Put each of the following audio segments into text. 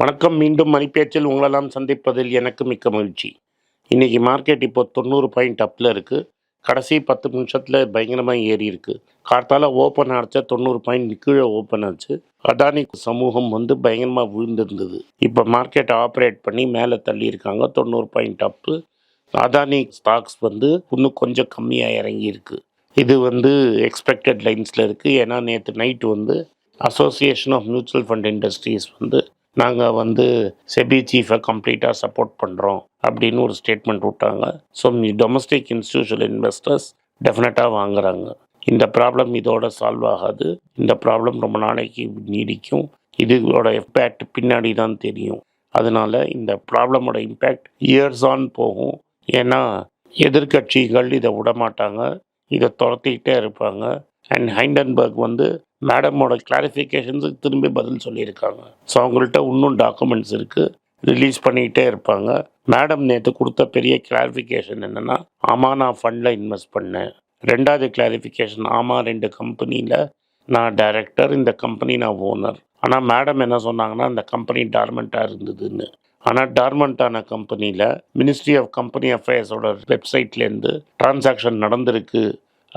வணக்கம். மீண்டும் மணிப்பேச்சில் உங்களெல்லாம் சந்திப்பதில் எனக்கு மிக்க மகிழ்ச்சி. இன்றைக்கி மார்க்கெட் இப்போ தொண்ணூறு பாயிண்ட் அப்பில் இருக்குது கடைசி பத்து நிமிஷத்தில் பயங்கரமாக ஏறி இருக்கு. கார்த்தால ஓப்பன் அடிச்சா தொண்ணூறு பாயிண்ட் கீழே ஓப்பன் ஆச்சு. அதானி சமூகம் வந்து பயங்கரமாக விழுந்திருந்தது. இப்போ மார்க்கெட் ஆப்ரேட் பண்ணி மேலே தள்ளியிருக்காங்க தொண்ணூறு பாயிண்ட் அப்பு அதானி ஸ்டாக்ஸ் வந்து இன்னும் கொஞ்சம் கம்மியாக இறங்கியிருக்கு இது வந்து எக்ஸ்பெக்டட் லைன்ஸில் இருக்குது ஏன்னா நேற்று நைட்டு வந்து association of mutual fund industries வந்து நாங்கள் வந்து செபி சீஃபை கம்ப்ளீட்டாக சப்போர்ட் பண்ணுறோம் அப்படின்னு ஒரு ஸ்டேட்மெண்ட் விட்டாங்க. ஸோ டொமஸ்டிக் இன்ஸ்டியூஷனல் இன்வெஸ்டர்ஸ் டெஃபினட்டாக வாங்குறாங்க. இந்த ப்ராப்ளம் இதோட சால்வ் ஆகாது. இந்த ப்ராப்ளம் ரொம்ப நாளைக்கு நீடிக்கும். இதோட எஃபேக்ட் பின்னாடி தான் தெரியும். அதனால் இந்த ப்ராப்ளமோட இம்பேக்ட் இயர்ஸ் ஆன் போகும். ஏன்னா எதிர்க்கட்சிகள் இதை விட மாட்டாங்க இதை துரத்திக்கிட்டே இருப்பாங்க. அண்ட் ஹைண்டன்பர்க் வந்து மேடமோட கிளாரிஃபிகேஷன்ஸுக்கு திரும்பி பதில் சொல்லியிருக்காங்க. ஸோ அவங்கள்ட்ட இன்னும் டாக்குமெண்ட்ஸ் இருக்குது ரிலீஸ் பண்ணிக்கிட்டே இருப்பாங்க. மேடம் நேற்று கொடுத்த பெரிய கிளாரிஃபிகேஷன் என்னென்னா ஆமாம் நான் ஃபண்டில் இன்வெஸ்ட் பண்ணேன். ரெண்டாவது கிளாரிஃபிகேஷன் ஆமாம் ரெண்டு கம்பெனியில் நான் டைரக்டர் இந்த கம்பெனி நான் ஓனர் ஆனால் மேடம் என்ன சொன்னாங்கன்னா அந்த கம்பெனி டார்மெண்ட்டாக இருந்ததுன்னு. ஆனால் டார்மெண்ட்டான கம்பெனியில் மினிஸ்ட்ரி ஆஃப் கம்பெனி அஃபேர்ஸோட வெப்சைட்லேருந்து டிரான்சாக்ஷன் நடந்திருக்கு.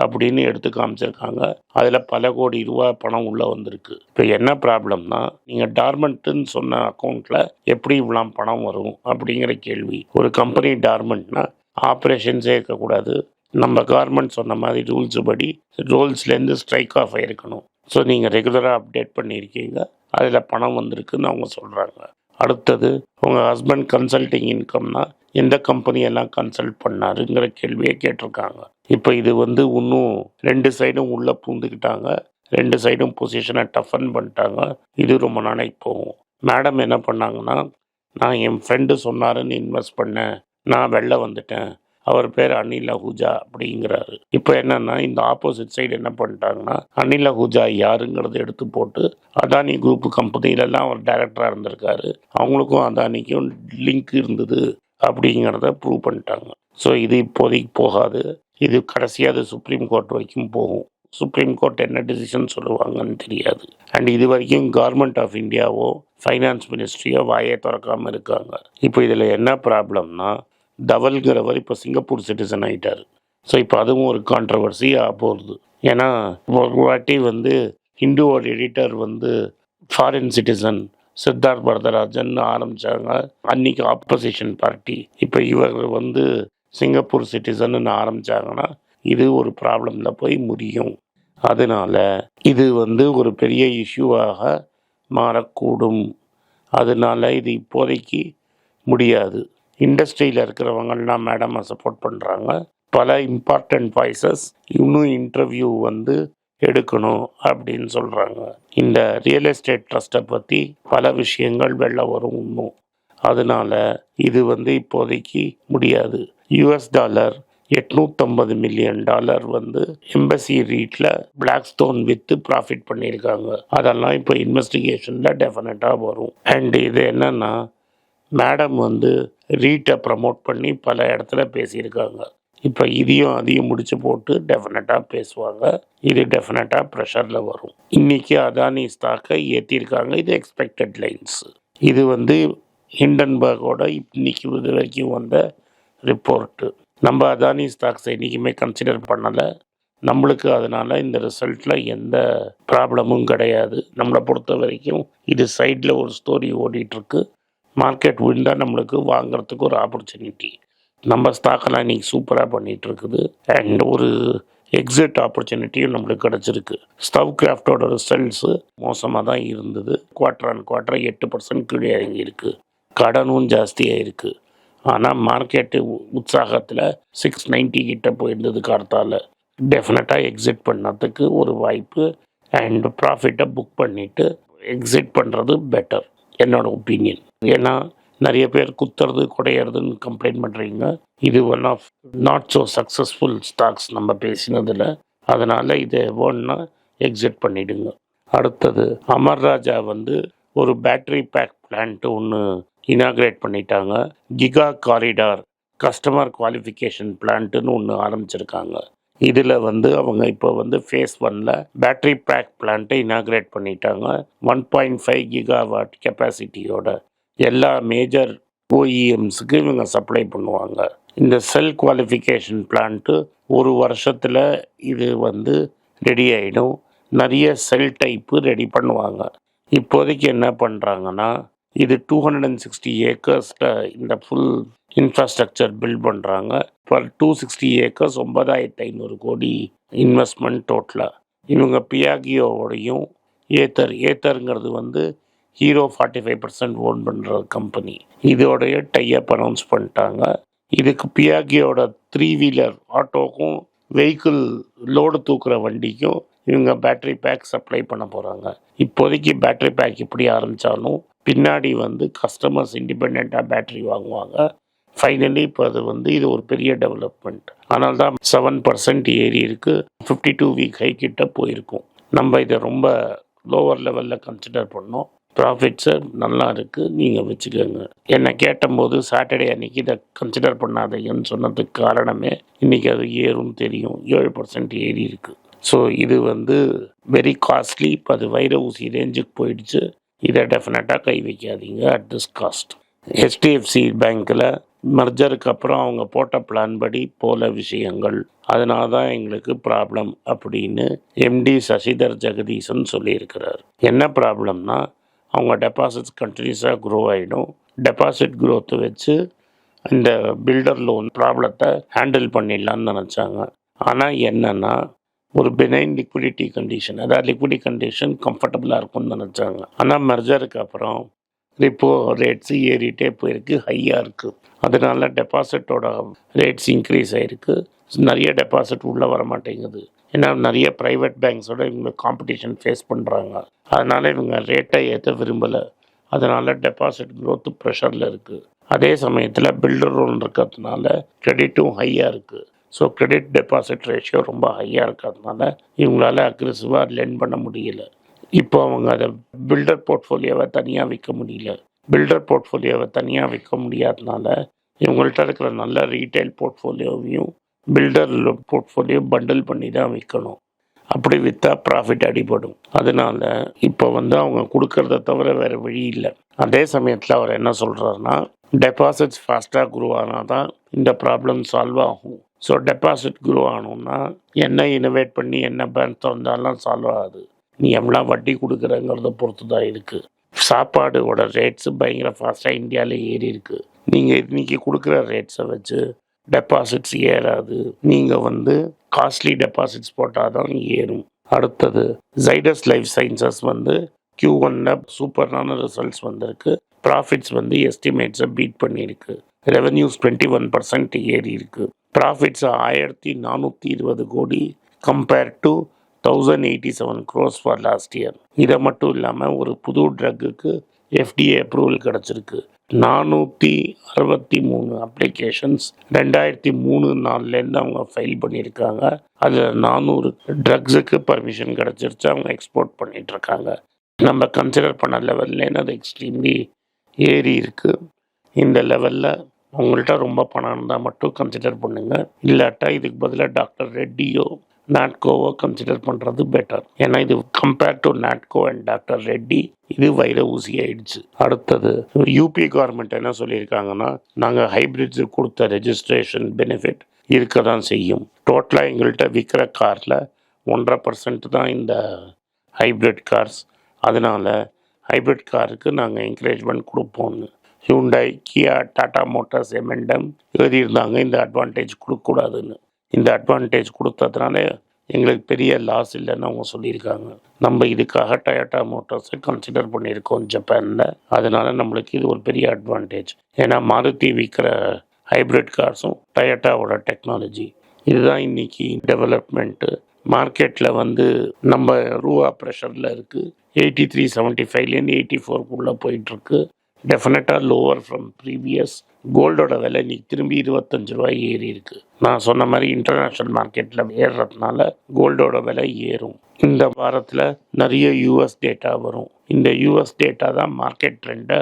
அப்படின்னு எடுத்து காமிச்சிருக்காங்க. அதில் பல கோடி ரூபா பணம் உள்ளே வந்திருக்கு. இப்போ என்ன ப்ராப்ளம்னா நீங்கள் டார்மெண்ட்டுன்னு சொன்ன அக்கௌண்ட்டில் எப்படி இவ்வளோ பணம் வரும் அப்படிங்கிற கேள்வி. ஒரு கம்பெனி டார்மெண்ட்னா ஆப்ரேஷன்ஸே இருக்கக்கூடாது. நம்ம கவர்மெண்ட் சொன்ன மாதிரி ரூல்ஸு படி ரூல்ஸ்லேருந்து ஸ்ட்ரைக் ஆஃப் ஆகிருக்கணும் ஸோ நீங்கள் ரெகுலராக அப்டேட் பண்ணியிருக்கீங்க. அதில் பணம் வந்திருக்குன்னு அவங்க சொல்கிறாங்க அடுத்தது உங்கள் ஹஸ்பண்ட் கன்சல்டிங் இன்கம்னா எந்த கம்பெனியெல்லாம் கன்சல்ட் பண்ணாருங்கிற கேள்வியை கேட்டிருக்காங்க. இப்போ இது வந்து இன்னும் ரெண்டு சைடும் உள்ளே பூந்துக்கிட்டாங்க. ரெண்டு சைடும் பொசிஷனை டஃபன் பண்ணிட்டாங்க. இது ரொம்ப நாளைக்கு போகும். மேடம் என்ன பண்ணாங்கன்னா நான் என் ஃப்ரெண்டு சொன்னாருன்னு இன்வெஸ்ட் பண்ணேன். நான் வெளில வந்துட்டேன். அவர் பேர் அனில் அஹூஜா அப்படிங்கிறாரு. இப்போ என்னன்னா இந்த ஆப்போசிட் சைடு என்ன பண்ணிட்டாங்கன்னா அனில் அஹூஜா யாருங்கிறத எடுத்து போட்டு அதானி குரூப் கம்பெனியிலலாம் அவர் டைரக்டராக இருந்திருக்காரு. அவங்களுக்கும் அதானிக்கும் லிங்க் இருந்தது அப்படிங்கிறத ப்ரூவ் பண்ணிட்டாங்க. ஸோ இது இப்போதைக்கு போகாது. இது கடைசியாக அது சுப்ரீம் கோர்ட் வரைக்கும் போகும். சுப்ரீம் கோர்ட் என்ன டிசிஷன் சொல்லுவாங்கன்னு தெரியாது. அண்ட் இது வரைக்கும் கவர்மெண்ட் ஆஃப் இந்தியாவோ ஃபைனான்ஸ் மினிஸ்ட்ரியோ வாயை திறக்காமல் இருக்காங்க. இப்போ இதில் என்ன ப்ராப்ளம்னா தவல்கிறவர் இப்போ சிங்கப்பூர் சிட்டிசன் ஆகிட்டார் ஸோ இப்போ அதுவும் ஒரு கான்ட்ரவர்சியாக போகிறது ஏன்னா ஒரு வாட்டி வந்து ஹிந்துவோட எடிட்டர் வந்து ஃபாரின் சிட்டிசன் சித்தார்த் பரதராஜன் ஆரம்பித்தாங்க அன்னைக்கு ஆப்போசிஷன் பார்ட்டி இப்போ இவர் வந்து சிங்கப்பூர் சிட்டிசன்னு ஆரம்பித்தாங்கன்னா இது ஒரு ப்ராப்ளமில் போய் முடியும். அதனால இது வந்து ஒரு பெரிய இஷ்யூவாக மாறக்கூடும். அதனால இது இப்போதைக்கு முடியாது. இண்டஸ்ட்ரியில் இருக்கிறவங்கள்லாம் மேடமை சப்போர்ட் பண்ணுறாங்க பல இம்பார்ட்டண்ட் வாய்ஸஸ் இன்னும் இன்டர்வியூ வந்து எடுக்கணும் அப்படின்னு சொல்கிறாங்க இந்த ரியல் எஸ்டேட் ட்ரஸ்ட்டை பற்றி பல விஷயங்கள் வெளில வரும் இன்னும். அதனால இது வந்து இப்போதைக்கு முடியாது. யூஎஸ் டாலர் எட்நூற்றம்பது மில்லியன் டாலர் வந்து எம்பசி ரீட்டில் பிளாக் ஸ்டோன் விற்று ப்ராஃபிட் பண்ணியிருக்காங்க. அதெல்லாம் இப்போ இன்வெஸ்டிகேஷனில் டெஃபினட்டாக வரும். அண்ட் இது என்னென்னா மேடம் வந்து ரீட்டை ப்ரமோட் பண்ணி பல இடத்துல பேசியிருக்காங்க. இப்போ இதையும் அதையும் முடிச்சு போட்டு டெஃபினட்டாக பேசுவாங்க. இது டெஃபினட்டாக ப்ரெஷரில் வரும். இன்றைக்கி அதானி ஸ்டாக்கை ஏற்றிருக்காங்க இது எக்ஸ்பெக்டட் லைன்ஸ் இது வந்து ஹிண்டன்பர்கோட இன்னைக்கு இது வரைக்கும் வந்த ரிப்போர்ட்டு நம்ம அதானி ஸ்டாக்ஸை என்றைக்குமே கன்சிடர் பண்ணலை. நம்மளுக்கு அதனால் இந்த ரிசல்ட்டில் எந்த ப்ராப்ளமும் கிடையாது. நம்மளை பொறுத்த வரைக்கும் இது சைடில் ஒரு ஸ்டோரி ஓடிட்டுருக்கு மார்க்கெட் விழுந்தால் நம்மளுக்கு வாங்கிறதுக்கு ஒரு ஆப்பர்ச்சுனிட்டி நம்ம ஸ்டாக்கெல்லாம் இன்றைக்கி சூப்பராக பண்ணிகிட்ருக்குது அண்ட் ஒரு எக்ஸிட் ஆப்பர்ச்சுனிட்டியும் நம்மளுக்கு கிடச்சிருக்கு. ஸ்டவ் கிராஃப்டோட ரிசல்ட்ஸு மோசமாக தான் இருந்தது. குவார்டர் அண்ட் குவார்டர் எட்டு பர்சன்ட் கீழே இறங்கி இருக்குது கடனும் ஜாஸ்தியாக இருக்குது ஆனால் மார்க்கெட்டு உற்சாகத்தில் சிக்ஸ் நைன்ட்டி கிட்ட போயிருந்தது கார்த்தால் டெஃபினட்டாக எக்ஸிட் பண்ணதுக்கு ஒரு வாய்ப்பு. அண்ட் ப்ராஃபிட்டை புக் பண்ணிவிட்டு எக்ஸிட் பண்ணுறது பெட்டர் என்னோட ஒப்பீனியன். ஏன்னா நிறைய பேர் குத்துறது குடையிறதுன்னு கம்ப்ளைண்ட் பண்ணுறீங்க இது one of not so successful stocks நம்ம பேசினதில். அதனால் இதை வேணும்னா எக்ஸிட் பண்ணிடுங்க. அடுத்தது அமர் ராஜா வந்து ஒரு பேட்டரி பேக் பிளான்ட் ஒன்று இனாக்ரேட் பண்ணிட்டாங்க. கிகா காரிடார் கஸ்டமர் குவாலிஃபிகேஷன் பிளான்ட்டுன்னு ஒன்று ஆரம்பிச்சிருக்காங்க. இதில் வந்து அவங்க இப்போ வந்து ஃபேஸ் ஒனில் பேட்டரி பேக் பிளான்ட்டை இனாக்ரேட் பண்ணிட்டாங்க. ஒன் பாயிண்ட் ஃபைவ் கிகாவாட் கெப்பாசிட்டியோட எல்லா மேஜர் ஓஇஎம்ஸுக்கு இவங்க சப்ளை பண்ணுவாங்க. இந்த செல் குவாலிஃபிகேஷன் பிளான்ட்டு ஒரு வருஷத்தில் இது வந்து ரெடி ஆகிடும் நிறைய செல் டைப்பு ரெடி பண்ணுவாங்க. இப்போதைக்கு என்ன பண்ணுறாங்கன்னா இது டூ ஹண்ட்ரட் அண்ட் சிக்ஸ்டி ஏக்கர்ஸில் இந்த ஃபுல் இன்ஃப்ராஸ்ட்ரக்சர் பில்ட் பண்ணுறாங்க பர் டூ சிக்ஸ்டி ஏக்கர்ஸ் ஒன்பதாயிரத்து ஐநூறு கோடி இன்வெஸ்ட்மெண்ட் டோட்டலாக இவங்க பியாகியோவோடையும் ஏத்தர் ஏத்தருங்கிறது வந்து Hero forty five percent own பண்ணுற கம்பெனி இதோடைய டைப் அனௌன்ஸ் பண்ணிட்டாங்க. இதுக்கு பியாகியோட த்ரீ வீலர் ஆட்டோக்கும் வெஹிக்கிள் லோடு தூக்குற வண்டிக்கும் இவங்க பேட்டரி பேக் சப்ளை பண்ண போகிறாங்க இப்போதைக்கு பேட்டரி பேக் இப்படி ஆரம்பித்தாலும் பின்னாடி வந்து கஸ்டமர்ஸ் இண்டிபெண்ட்டாக பேட்டரி வாங்குவாங்க. ஃபைனலி இப்போ அது வந்து இது ஒரு பெரிய டெவலப்மெண்ட் ஆனால் தான் செவன் பர்சன்ட் ஏறி இருக்கு. ஃபிஃப்டி டூ வீக் ஹை கிட்ட போயிருக்கும். நம்ம இதை ரொம்ப லோவர் லெவலில் கன்சிடர் பண்ணோம். ப்ராஃபிட்ஸு நல்லா இருக்குது நீங்கள் வச்சுக்கோங்க. என்னை கேட்டபோது சாட்டர்டே அன்றைக்கி இதை கன்சிடர் பண்ணாதீங்கன்னு சொன்னதுக்கு காரணமே இன்றைக்கி அது ஏறும் தெரியும். ஏழு பர்சன்ட் ஏறி இருக்குது ஸோ இது வந்து வெரி காஸ்ட்லி இப்போ அது வைர ஊசி ரேஞ்சுக்கு போயிடுச்சு. இதை டெஃபினட்டாக கை வைக்காதீங்க அட் திஸ் காஸ்ட் ஹெச்டிஎஃப்சி பேங்க்கில் மர்ஜருக்கு அப்புறம் அவங்க போட்ட பிளான் படி போல விஷயங்கள். அதனால தான் எங்களுக்கு ப்ராப்ளம் அப்படின்னு எம்டி சசிதர் ஜெகதீசன் சொல்லியிருக்கிறார். என்ன ப்ராப்ளம்னா அவங்க டெபாசிட்ஸ் கண்டினியூஸாக க்ரோ ஆகிடும் டெபாசிட் க்ரோத்தை வச்சு இந்த பில்டர் லோன் ப்ராப்ளத்தை ஹேண்டில் பண்ணிடலான்னு நினச்சாங்க. ஆனால் என்னென்னா ஒரு பெனைன் லிக்விடிட்டி கண்டிஷன் அதாவது லிக்விடி கண்டிஷன் கம்ஃபர்டபுளாக இருக்கும்னு நினச்சாங்க. ஆனால் மெர்ஜருக்கு அப்புறம் ரிப்போ ரேட்ஸு ஏறிட்டே போயிருக்கு ஹையாக இருக்குது அதனால டெபாசிட்டோட ரேட்ஸ் இன்க்ரீஸ் ஆகிருக்கு நிறைய டெபாசிட் உள்ளே வர மாட்டேங்குது. ஏன்னா நிறைய ப்ரைவேட் பேங்க்ஸோட இவங்க காம்படிஷன் ஃபேஸ் பண்ணுறாங்க அதனால் இவங்க ரேட்டை ஏற்ற விரும்பலை. அதனால் டெபாசிட் க்ரோத்து ப்ரெஷரில் இருக்குது அதே சமயத்தில் பில்டர் லோன் இருக்கிறதுனால கிரெடிட்டும் ஹையாக இருக்குது ஸோ கிரெடிட் டெபாசிட் ரேஷியோ ரொம்ப ஹையாக இருக்கிறதுனால இவங்களால அக்ரெசிவாக லென் பண்ண முடியல. இப்போ அவங்க அதை பில்டர் போர்ட்ஃபோலியோவை தனியாக விற்க முடியல. பில்டர் போர்ட்ஃபோலியோவை தனியாக விற்க முடியாதனால இவங்கள்ட்ட இருக்கிற நல்ல ரீட்டைல் போர்ட்ஃபோலியோவையும் பில்டர் போர்ட்ஃபோலியோ பண்டில் பண்ணி தான் விற்கணும் அப்படி விற்றா ப்ராஃபிட் அடிபடும். அதனால இப்போ வந்து அவங்க கொடுக்கறத தவிர வேறு வழி இல்லை. அதே சமயத்தில் அவர் என்ன சொல்கிறாருன்னா டெபாசிட்ஸ் ஃபாஸ்ட்டாக குரோ ஆனால் தான் இந்த ப்ராப்ளம் சால்வ் ஆகும். ஸோ டெபாசிட் குரோ ஆகணும்னா என்ன இனோவேட் பண்ணி என்ன பேங்க் திறந்தாலும் சால்வ் ஆகுது. நீ எவ்வளோ வட்டி கொடுக்குறங்கிறத பொறுத்து தான் இருக்குது சாப்பாடோட ரேட்ஸு பயங்கர ஃபாஸ்ட்டாக இந்தியாவில் ஏறி இருக்குது நீங்கள் இன்றைக்கி கொடுக்குற ரேட்ஸை வச்சு டெபாசிட்ஸ் ஏறாது. நீங்கள் வந்து காஸ்ட்லி டெபாசிட்ஸ் போட்டால் தான் ஏறும். அடுத்தது ஜைடஸ் லைஃப் சயின்சஸ் வந்து கியூ ஒன்ல சூப்பரான ரிசல்ட்ஸ் வந்திருக்கு. ப்ராஃபிட்ஸ் வந்து எஸ்டிமேட்ஸை பீட் பண்ணியிருக்கு ரெவன்யூஸ் டுவெண்ட்டி ஒன் பர்சன்ட் ஏறி இருக்கு. ப்ராஃபிட்ஸ் ஆயிரத்தி நானூற்றி இருபது crore compare to thousand eighty seven crores for last year இதை மட்டும் இல்லாமல் ஒரு புது ட்ரக்குக்கு எஃப்டிஏ அப்ரூவல் கிடச்சிருக்கு. நானூற்றி அறுபத்தி மூணு அப்ளிகேஷன்ஸ் ரெண்டாயிரத்தி மூணு நாலுலேருந்து அவங்க ஃபைல் பண்ணியிருக்காங்க. அதில் நானூறு ட்ரக்ஸுக்கு பர்மிஷன் கிடச்சிருச்சு அவங்க எக்ஸ்போர்ட் பண்ணிகிட்ருக்காங்க நம்ம கன்சிடர் பண்ண லெவல்லேருந்து அது எக்ஸ்ட்ரீம்லி ஏறி இருக்குது இந்த லெவலில் உங்கள்கிட்ட ரொம்ப பணம் இருந்தால் மட்டும் கன்சிடர் பண்ணுங்கள் இல்லாட்டா இதுக்கு பதிலாக டாக்டர் ரெட்டியோ நாட்கோவோ கன்சிடர் பண்ணுறது பெட்டர் ஏன்னா இது compare to Natco and doctor Reddy இது வைர ஊசி ஆயிடுச்சு. அடுத்தது யூபி கவர்மெண்ட் என்ன சொல்லியிருக்காங்கன்னா நாங்கள் ஹைபிரிட்ஸு கொடுத்த ரெஜிஸ்ட்ரேஷன் பெனிஃபிட் இருக்க தான் செய்யும் டோட்டலாக எங்கள்கிட்ட விற்கிற காரில் ஒன்றரை பர்சன்ட் தான் இந்த ஹைப்ரிட் கார்ஸ் அதனால் ஹைப்ரிட் காருக்கு நாங்கள் என்கரேஜ்மெண்ட் கொடுப்போம்னு. ஹியூண்டாய் கியா டாடா மோட்டார்ஸ் எம்என்டம் எழுதியிருந்தாங்க இந்த அட்வான்டேஜ் கொடுக்கக்கூடாதுன்னு. இந்த அட்வான்டேஜ் கொடுத்ததுனால எங்களுக்கு பெரிய லாஸ் இல்லைன்னு அவங்க சொல்லியிருக்காங்க. நம்ம இதுக்காக டயோட்டா மோட்டார்ஸை கன்சிடர் பண்ணியிருக்கோம் ஜப்பானில் அதனால நம்மளுக்கு இது ஒரு பெரிய அட்வான்டேஜ் ஏன்னா மாருதி விற்கிற ஹைப்ரிட் கார்ஸும் டயோட்டாவோட டெக்னாலஜி இதுதான் இன்னைக்கு டெவலப்மெண்ட்டு மார்க்கெட்டில் வந்து நம்ம ரூபா ப்ரெஷரில் இருக்குது எயிட்டி த்ரீ செவன்ட்டி ஃபைவ்லேருந்து எயிட்டி ஃபோர்க்குள்ளே போயிட்டுருக்கு டெஃபினட்டாக லோவர் ஃப்ரம் ப்ரீவியஸ் கோல்டோட விலை இன்னைக்கு திரும்பி இருபத்தஞ்சு ரூபாய் ஏறி இருக்கு. நான் சொன்ன மாதிரி இன்டர்நேஷ்னல் மார்க்கெட்டில் ஏறுறதுனால கோல்டோட விலை ஏறும். இந்த வாரத்தில் நிறைய யூஎஸ் டேட்டா வரும். இந்த யூஎஸ் டேட்டா தான் மார்க்கெட் ட்ரெண்டை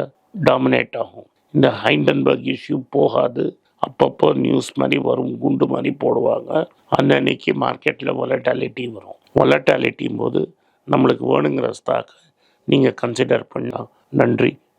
டாமினேட் ஆகும். இந்த ஹைண்டன்பர்க் இஷ்யூ போகாது. அப்பப்போ நியூஸ் மாதிரி வரும் குண்டு மாதிரி போடுவாங்க. அன்னன்னைக்கு மார்க்கெட்டில் ஒலட்டாலிட்டி வரும். ஒலட்டாலிட்டியும் போது நம்மளுக்கு வேணுங்கிற ஸ்டாக் நீங்கள் கன்சிடர் பண்ணலாம் நன்றி.